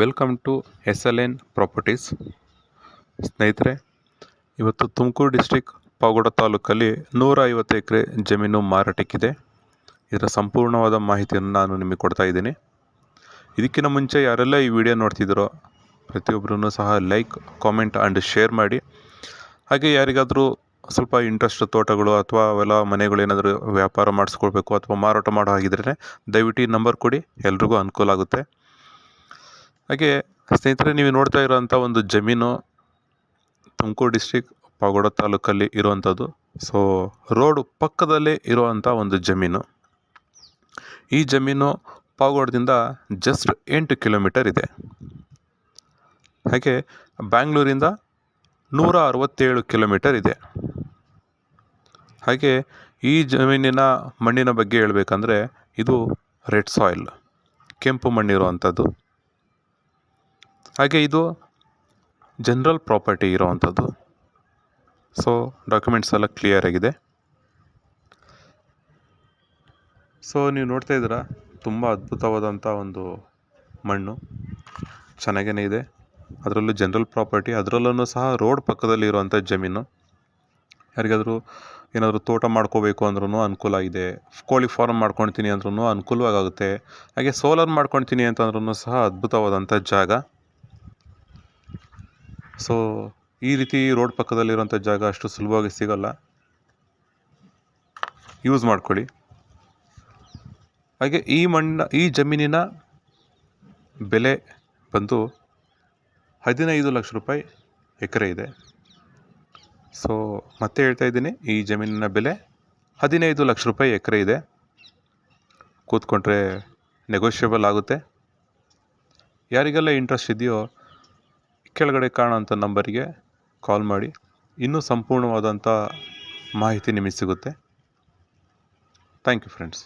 Welcome to S L N properties ಸ್ನೇಹಿತರೆ, ಇವತ್ತು Tumakuru district Pavagada ತಾಲೂಕಲ್ಲಿ ನೂರ ಐವತ್ತು ಎಕರೆ ಜಮೀನು ಮಾರಾಟಕ್ಕಿದೆ. ಇದರ ಸಂಪೂರ್ಣವಾದ ಮಾಹಿತಿಯನ್ನು ನಾನು ನಿಮಗೆ ಕೊಡ್ತಾ ಇದ್ದೀನಿ. ಇದಕ್ಕಿಂತ ಮುಂಚೆ ಯಾರೆಲ್ಲ ಈ ವಿಡಿಯೋ ನೋಡ್ತಿದ್ದರೋ ಪ್ರತಿಯೊಬ್ಬರೂ ಸಹ ಲೈಕ್ ಕಾಮೆಂಟ್ ಆ್ಯಂಡ್ ಶೇರ್ ಮಾಡಿ. ಹಾಗೆ ಯಾರಿಗಾದರೂ ಸ್ವಲ್ಪ ಇಂಟ್ರೆಸ್ಟ್ ತೋಟಗಳು ಅಥವಾ ಅವೆಲ್ಲ ಮನೆಗಳು ಏನಾದರೂ ವ್ಯಾಪಾರ ಮಾಡಿಸ್ಕೊಳ್ಬೇಕು ಅಥವಾ ಮಾರಾಟ ಮಾಡೋ ಹಾಗಿದ್ರೆ ದಯವಿಟ್ಟು ನಂಬರ್ ಕೊಡಿ. ಎಲ್ರಿಗೂ ಅನುಕೂಲ ಆಗುತ್ತೆ. ಹಾಗೆ ಸ್ನೇಹಿತರೆ, ನೀವು ನೋಡ್ತಾ ಇರೋವಂಥ ಒಂದು ಜಮೀನು ತುಮಕೂರು ಡಿಸ್ಟ್ರಿಕ್ ಪಾಗೋಡ ತಾಲೂಕಲ್ಲಿ ಇರುವಂಥದ್ದು. ಸೊ, ರೋಡ್ ಪಕ್ಕದಲ್ಲೇ ಇರುವಂಥ ಒಂದು ಜಮೀನು. ಈ ಜಮೀನು ಪಾಗೋಡದಿಂದ ಜಸ್ಟ್ ಎಂಟು ಕಿಲೋಮೀಟರ್ ಇದೆ. ಹಾಗೆ ಬ್ಯಾಂಗ್ಳೂರಿಂದ ನೂರ ಅರವತ್ತೇಳು ಕಿಲೋಮೀಟರ್ ಇದೆ. ಹಾಗೆ ಈ ಜಮೀನಿನ ಮಣ್ಣಿನ ಬಗ್ಗೆ ಹೇಳಬೇಕಂದ್ರೆ ಇದು ರೆಡ್ ಸಾಯಿಲ್, ಕೆಂಪು ಮಣ್ಣಿರುವಂಥದ್ದು. ಹಾಗೆ ಇದು ಜನರಲ್ ಪ್ರಾಪರ್ಟಿ ಇರೋವಂಥದ್ದು. ಸೊ ಡಾಕ್ಯುಮೆಂಟ್ಸ್ ಎಲ್ಲ ಕ್ಲಿಯರ್ ಆಗಿದೆ. ಸೊ ನೀವು ನೋಡ್ತಾ ಇದ್ದೀರಾ, ತುಂಬ ಅದ್ಭುತವಾದಂಥ ಒಂದು ಮಣ್ಣು. ಚೆನ್ನಾಗೇ ಇದೆ. ಅದರಲ್ಲೂ ಜನರಲ್ ಪ್ರಾಪರ್ಟಿ ಅದರಲ್ಲೂ ಸಹ ರೋಡ್ ಪಕ್ಕದಲ್ಲಿ ಇರುವಂಥ ಜಮೀನು. ಯಾರಿಗಾದರೂ ಏನಾದರೂ ತೋಟ ಮಾಡ್ಕೋಬೇಕು ಅಂದ್ರೂ ಅನುಕೂಲ ಇದೆ ಕೋಳಿ ಫಾರ್ಮ್ ಮಾಡ್ಕೊಳ್ತೀನಿ ಅಂದ್ರೂ ಅನುಕೂಲವಾಗುತ್ತೆ. ಹಾಗೆ ಸೋಲಾರ್ ಮಾಡ್ಕೊಳ್ತೀನಿ ಅಂತಂದ್ರೂ ಸಹ ಅದ್ಭುತವಾದಂಥ ಜಾಗ. ಸೊ ಈ ರೀತಿ ರೋಡ್ ಪಕ್ಕದಲ್ಲಿರುವಂಥ ಜಾಗ ಅಷ್ಟು ಸುಲಭವಾಗಿ ಸಿಗೋಲ್ಲ. ಯೂಸ್ ಮಾಡ್ಕೊಳ್ಳಿ. ಹಾಗೆ ಈ ಮಣ್ಣ, ಈ ಜಮೀನಿನ ಬೆಲೆ ಬಂದು ಹದಿನೈದು ಲಕ್ಷ ರೂಪಾಯಿ ಎಕರೆ ಇದೆ. ಸೊ ಮತ್ತೆ ಹೇಳ್ತಾ ಇದ್ದೀನಿ, ಈ ಜಮೀನಿನ ಬೆಲೆ ಹದಿನೈದು ಲಕ್ಷ ರೂಪಾಯಿ ಎಕರೆ ಇದೆ. ಕೂತ್ಕೊಂಡ್ರೆ ನೆಗೋಷಿಯಬಲ್ ಆಗುತ್ತೆ. ಯಾರಿಗೆಲ್ಲ ಇಂಟ್ರೆಸ್ಟ್ ಇದೆಯೋ ಕೆಳಗಡೆ ಕಾಣುವಂಥ ನಂಬರಿಗೆ ಕಾಲ್ ಮಾಡಿ. ಇನ್ನೂ ಸಂಪೂರ್ಣವಾದಂಥ ಮಾಹಿತಿ ನಿಮಗೆ ಸಿಗುತ್ತೆ. Thank you friends